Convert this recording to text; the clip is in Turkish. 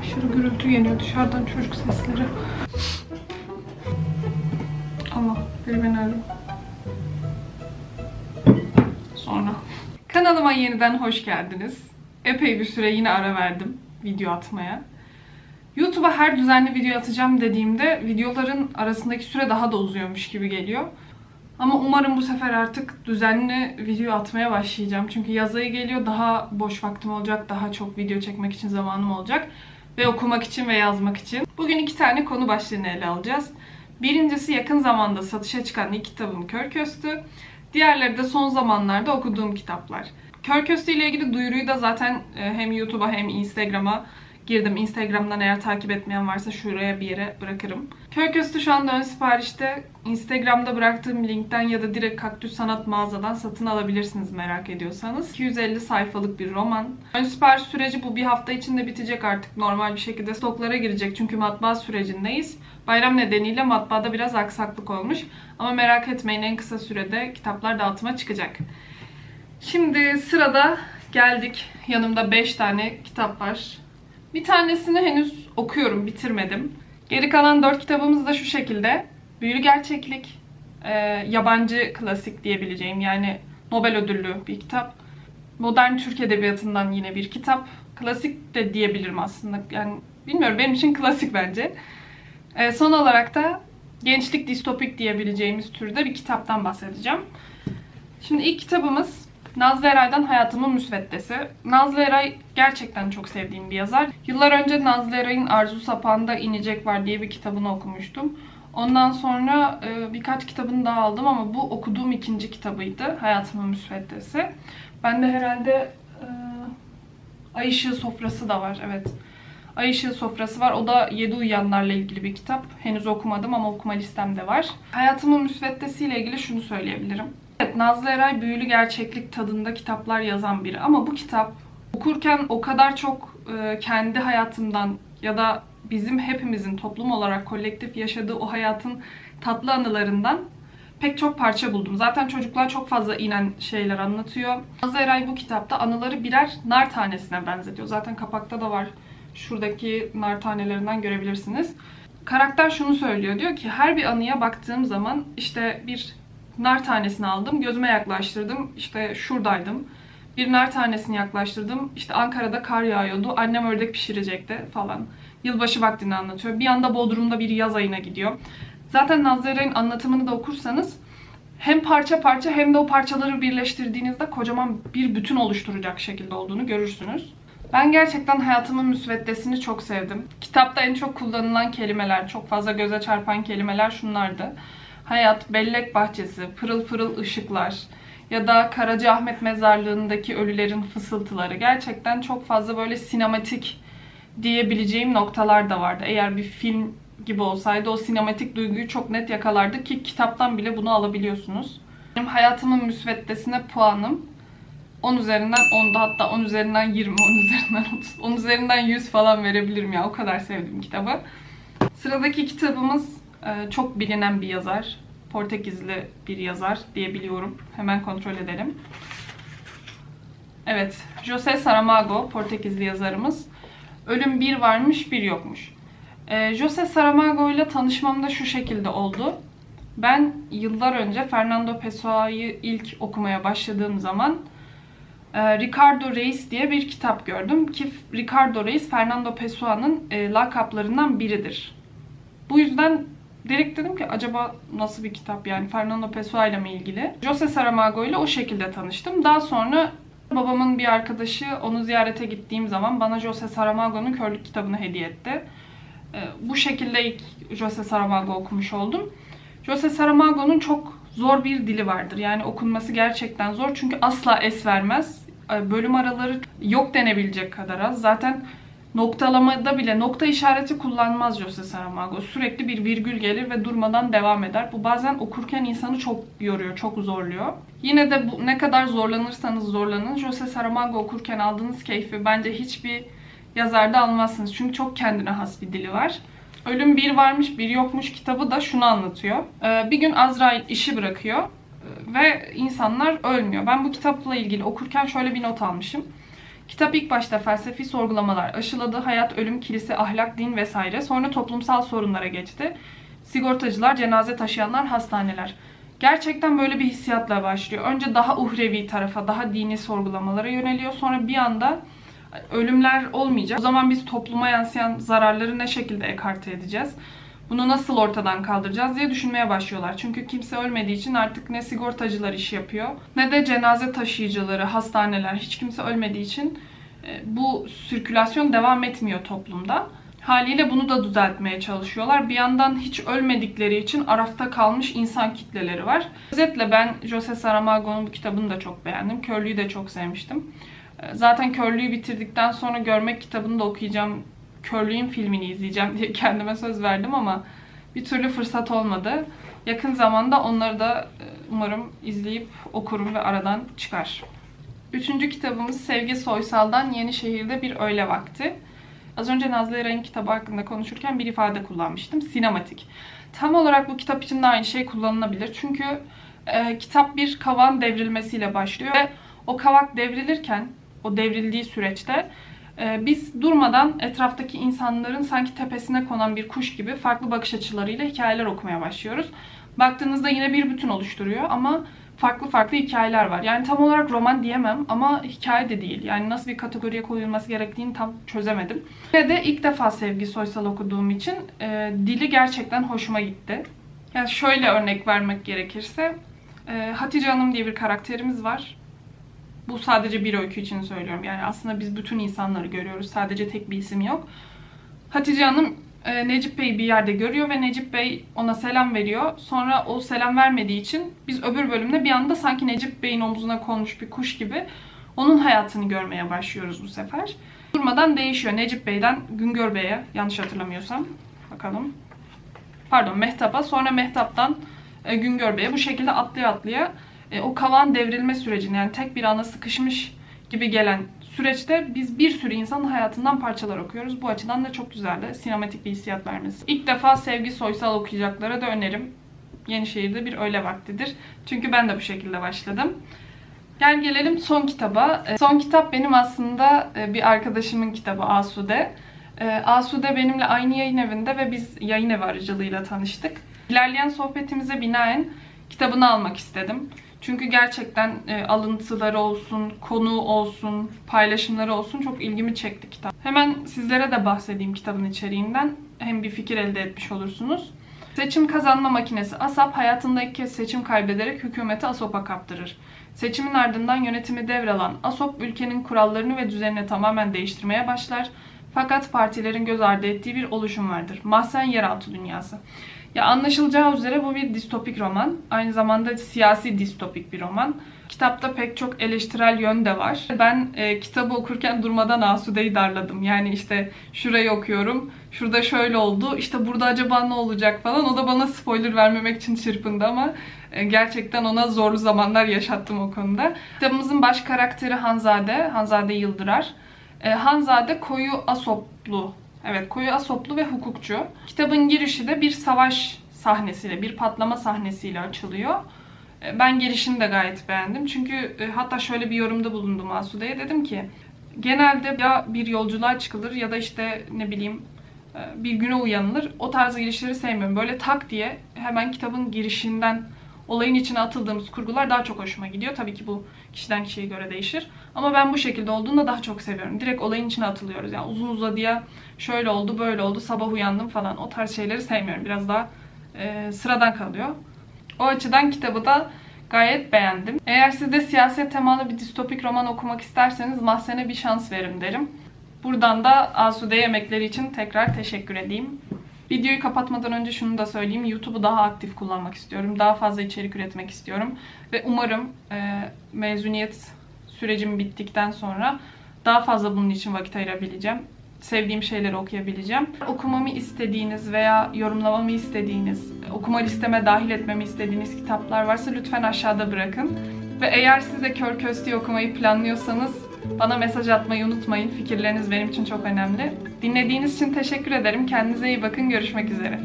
Aşırı gürültü geliyor dışarıdan çocuk sesleri. Allah biri beni arıyor. Sonra. Kanalıma yeniden hoş geldiniz. Epey bir süre yine ara verdim video atmaya. YouTube'a her düzenli video atacağım dediğimde videoların arasındaki süre daha da uzuyormuş gibi geliyor. Ama umarım bu sefer artık düzenli video atmaya başlayacağım. Çünkü yaz ayı geliyor, daha boş vaktim olacak, daha çok video çekmek için zamanım olacak. Ve okumak için ve yazmak için. Bugün iki tane konu başlığını ele alacağız. Birincisi yakın zamanda satışa çıkan ilk kitabım Kör Köstü. Diğerleri de son zamanlarda okuduğum kitaplar. Kör Köstü ile ilgili duyuruyu da zaten e, hem YouTube'a hem Instagram'a girdim. Instagram'dan eğer takip etmeyen varsa şuraya bir yere bırakırım. Köstü şu anda ön siparişte. Instagram'da bıraktığım linkten ya da direkt Kaktüs Sanat mağazadan satın alabilirsiniz merak ediyorsanız. 250 sayfalık bir roman. Ön sipariş süreci bu bir hafta içinde bitecek artık. Normal bir şekilde stoklara girecek çünkü matbaa sürecindeyiz. Bayram nedeniyle matbaada biraz aksaklık olmuş. Ama merak etmeyin en kısa sürede kitaplar dağıtıma çıkacak. Şimdi sırada geldik. Yanımda 5 tane kitap var. Bir tanesini henüz okuyorum, bitirmedim. Geri kalan 4 kitabımız da şu şekilde. Büyülü Gerçeklik, e, yabancı klasik diyebileceğim yani Nobel ödüllü bir kitap. Modern Türk Edebiyatı'ndan yine bir kitap. Klasik de diyebilirim aslında. Yani bilmiyorum benim için klasik bence. E, son olarak da gençlik distopik diyebileceğimiz türde bir kitaptan bahsedeceğim. Şimdi ilk kitabımız Nazlı Eray'dan Hayatımın Müsveddesi. Nazlı Eray gerçekten çok sevdiğim bir yazar. Yıllar önce Nazlı Eray'ın Arzu Sapan'da İnecek Var diye bir kitabını okumuştum. Ondan sonra e, birkaç kitabını daha aldım ama bu okuduğum ikinci kitabıydı. Hayatımın Müsveddesi. Ben de herhalde e, Ay Işığı Sofrası da var. Evet. Ay Işığı Sofrası var. O da Yedi Uyuyanlarla ilgili bir kitap. Henüz okumadım ama okuma listemde var. Hayatımın Müsveddesi ile ilgili şunu söyleyebilirim. Evet, Nazlı Eray büyülü gerçeklik tadında kitaplar yazan biri ama bu kitap okurken o kadar çok e, kendi hayatımdan ya da bizim hepimizin toplum olarak kolektif yaşadığı o hayatın tatlı anılarından pek çok parça buldum. Zaten çocuklar çok fazla inen şeyler anlatıyor. Nazlı Eray bu kitapta anıları birer nar tanesine benzetiyor. Zaten kapakta da var. Şuradaki nar tanelerinden görebilirsiniz. Karakter şunu söylüyor. Diyor ki her bir anıya baktığım zaman işte bir nar tanesini aldım, gözüme yaklaştırdım. İşte şuradaydım. Bir nar tanesini yaklaştırdım. İşte Ankara'da kar yağıyordu. Annem ördek pişirecekti falan. Yılbaşı vaktini anlatıyor. Bir anda Bodrum'da bir yaz ayına gidiyor. Zaten Nazlı Eray'ın anlatımını da okursanız hem parça parça hem de o parçaları birleştirdiğinizde kocaman bir bütün oluşturacak şekilde olduğunu görürsünüz. Ben gerçekten hayatımın müsveddesini çok sevdim. Kitapta en çok kullanılan kelimeler, çok fazla göze çarpan kelimeler şunlardı. Hayat, bellek bahçesi, pırıl pırıl ışıklar ya da Karacaahmet mezarlığındaki ölülerin fısıltıları. Gerçekten çok fazla böyle sinematik diyebileceğim noktalar da vardı. Eğer bir film gibi olsaydı o sinematik duyguyu çok net yakalardı ki kitaptan bile bunu alabiliyorsunuz. Benim hayatımın müsveddesine puanım 10 üzerinden 10'da hatta 10 üzerinden 20, 10 üzerinden 30, 10 üzerinden 100 falan verebilirim ya. O kadar sevdim kitabı. Sıradaki kitabımız çok bilinen bir yazar. Portekizli bir yazar diyebiliyorum. Hemen kontrol edelim. Evet, José Saramago Portekizli yazarımız. Ölüm bir varmış, bir yokmuş. E, José Saramago ile tanışmam da şu şekilde oldu. Ben yıllar önce Fernando Pessoa'yı ilk okumaya başladığım zaman e, Ricardo Reis diye bir kitap gördüm ki Ricardo Reis Fernando Pessoa'nın e, lakaplarından biridir. Bu yüzden direkt dedim ki acaba nasıl bir kitap yani Fernando Pessoa ile mi ilgili? José Saramago ile o şekilde tanıştım. Daha sonra babamın bir arkadaşı onu ziyarete gittiğim zaman bana José Saramago'nun Körlük kitabını hediye etti. E, bu şekilde ilk José Saramago okumuş oldum. José Saramago'nun çok zor bir dili vardır. Yani okunması gerçekten zor çünkü asla es vermez. E, Bölüm araları yok denebilecek kadar az. Zaten noktalamada bile nokta işareti kullanmaz José Saramago. Sürekli bir virgül gelir ve durmadan devam eder. Bu bazen okurken insanı çok yoruyor, çok zorluyor. Yine de bu, ne kadar zorlanırsanız zorlanın José Saramago okurken aldığınız keyfi bence hiçbir yazarda almazsınız. Çünkü çok kendine has bir dili var. Ölüm bir varmış bir yokmuş kitabı da şunu anlatıyor. Ee, Bir gün Azrail işi bırakıyor e, ve insanlar ölmüyor. Ben bu kitapla ilgili okurken şöyle bir not almışım. Kitap ilk başta felsefi sorgulamalar aşıladı. Hayat, ölüm, kilise, ahlak, din vesaire. Sonra toplumsal sorunlara geçti. Sigortacılar, cenaze taşıyanlar, hastaneler. Gerçekten böyle bir hissiyatla başlıyor. Önce daha uhrevi tarafa, daha dini sorgulamalara yöneliyor. Sonra bir anda ölümler olmayacak. O zaman biz topluma yansıyan zararları ne şekilde ekarte edeceğiz? Bunu nasıl ortadan kaldıracağız diye düşünmeye başlıyorlar. Çünkü kimse ölmediği için artık ne sigortacılar iş yapıyor ne de cenaze taşıyıcıları, hastaneler hiç kimse ölmediği için e, bu sirkülasyon devam etmiyor toplumda. Haliyle bunu da düzeltmeye çalışıyorlar. Bir yandan hiç ölmedikleri için arafta kalmış insan kitleleri var. Özetle ben Jose Saramago'nun bu kitabını da çok beğendim. Körlüğü de çok sevmiştim. E, Zaten Körlüğü bitirdikten sonra Görmek kitabını da okuyacağım. Körlüğün filmini izleyeceğim diye kendime söz verdim ama bir türlü fırsat olmadı. Yakın zamanda onları da e, umarım izleyip okurum ve aradan çıkar. Üçüncü kitabımız Sevgi Soysal'dan Yenişehir'de Bir Öğle Vakti. Az önce Nazlı Eray'ın kitabı hakkında konuşurken bir ifade kullanmıştım. Sinematik. Tam olarak bu kitap için de aynı şey kullanılabilir. Çünkü e, kitap bir kavan devrilmesiyle başlıyor ve o kavak devrilirken, o devrildiği süreçte biz durmadan etraftaki insanların sanki tepesine konan bir kuş gibi farklı bakış açılarıyla hikayeler okumaya başlıyoruz. Baktığınızda yine bir bütün oluşturuyor ama farklı farklı hikayeler var. Yani tam olarak roman diyemem ama hikaye de değil. Yani nasıl bir kategoriye koyulması gerektiğini tam çözemedim. Ve de ilk defa Sevgi Soysal okuduğum için e, dili gerçekten hoşuma gitti. Yani şöyle örnek vermek gerekirse e, Hatice Hanım diye bir karakterimiz var. Bu sadece bir öykü için söylüyorum. Yani aslında biz bütün insanları görüyoruz. Sadece tek bir isim yok. Hatice Hanım e, Necip Bey'i bir yerde görüyor ve Necip Bey ona selam veriyor. Sonra o selam vermediği için biz öbür bölümde bir anda sanki Necip Bey'in omzuna konmuş bir kuş gibi onun hayatını görmeye başlıyoruz bu sefer. Durmadan değişiyor. Necip Bey'den Güngör Bey'e yanlış hatırlamıyorsam. Bakalım. Pardon Mehtap'a sonra Mehtap'tan e, Güngör Bey'e bu şekilde atlaya atlaya e, o kavan devrilme sürecini yani tek bir ana sıkışmış gibi gelen süreçte biz bir sürü insanın hayatından parçalar okuyoruz. Bu açıdan da çok güzeldi. Sinematik bir hissiyat vermesi. İlk defa Sevgi Soysal okuyacaklara da önerim. Yenişehir'de bir öğle vaktidir. Çünkü ben de bu şekilde başladım. Gel gelelim son kitaba. E, Son kitap benim aslında e, bir arkadaşımın kitabı Asude. E, Asude benimle aynı yayın evinde ve biz yayın evi aracılığıyla tanıştık. İlerleyen sohbetimize binaen kitabını almak istedim. Çünkü gerçekten e, alıntıları olsun, konu olsun, paylaşımları olsun çok ilgimi çekti kitap. Hemen sizlere de bahsedeyim kitabın içeriğinden. Hem bir fikir elde etmiş olursunuz. Seçim kazanma makinesi ASAP hayatında ilk kez seçim kaybederek hükümeti ASOP'a kaptırır. Seçimin ardından yönetimi devralan ASOP ülkenin kurallarını ve düzenini tamamen değiştirmeye başlar. Fakat partilerin göz ardı ettiği bir oluşum vardır. Mahzen yeraltı dünyası. Ya anlaşılacağı üzere bu bir distopik roman. Aynı zamanda siyasi distopik bir roman. Kitapta pek çok eleştirel yön de var. Ben e, kitabı okurken durmadan Asude'yi darladım. Yani işte şurayı okuyorum, şurada şöyle oldu, işte burada acaba ne olacak falan. O da bana spoiler vermemek için çırpındı ama e, gerçekten ona zorlu zamanlar yaşattım o konuda. Kitabımızın baş karakteri Hanzade, Hanzade Yıldırar. E, Hanzade koyu Asoplu Evet, koyu Asoplu ve hukukçu. Kitabın girişi de bir savaş sahnesiyle, bir patlama sahnesiyle açılıyor. E, Ben girişini de gayet beğendim. Çünkü e, hatta şöyle bir yorumda bulundum Asude'ye. Dedim ki genelde ya bir yolculuğa çıkılır ya da işte ne bileyim e, bir güne uyanılır. O tarz girişleri sevmiyorum. Böyle tak diye hemen kitabın girişinden olayın içine atıldığımız kurgular daha çok hoşuma gidiyor. Tabii ki bu kişiden kişiye göre değişir. Ama ben bu şekilde olduğunda daha çok seviyorum. Direkt olayın içine atılıyoruz. Yani uzun uzadıya şöyle oldu, böyle oldu, sabah uyandım falan. O tarz şeyleri sevmiyorum. Biraz daha e, sıradan kalıyor. O açıdan kitabı da gayet beğendim. Eğer siz de siyaset temalı bir distopik roman okumak isterseniz Mahzen'e bir şans verin derim. Buradan da Asude yemekleri için tekrar teşekkür edeyim. Videoyu kapatmadan önce şunu da söyleyeyim. YouTube'u daha aktif kullanmak istiyorum. Daha fazla içerik üretmek istiyorum. Ve umarım e, mezuniyet sürecim bittikten sonra daha fazla bunun için vakit ayırabileceğim. Sevdiğim şeyleri okuyabileceğim. Okumamı istediğiniz veya yorumlamamı istediğiniz, okuma listeme dahil etmemi istediğiniz kitaplar varsa lütfen aşağıda bırakın. Ve eğer siz de Kör Köstü okumayı planlıyorsanız bana mesaj atmayı unutmayın. Fikirleriniz benim için çok önemli. Dinlediğiniz için teşekkür ederim. Kendinize iyi bakın. Görüşmek üzere.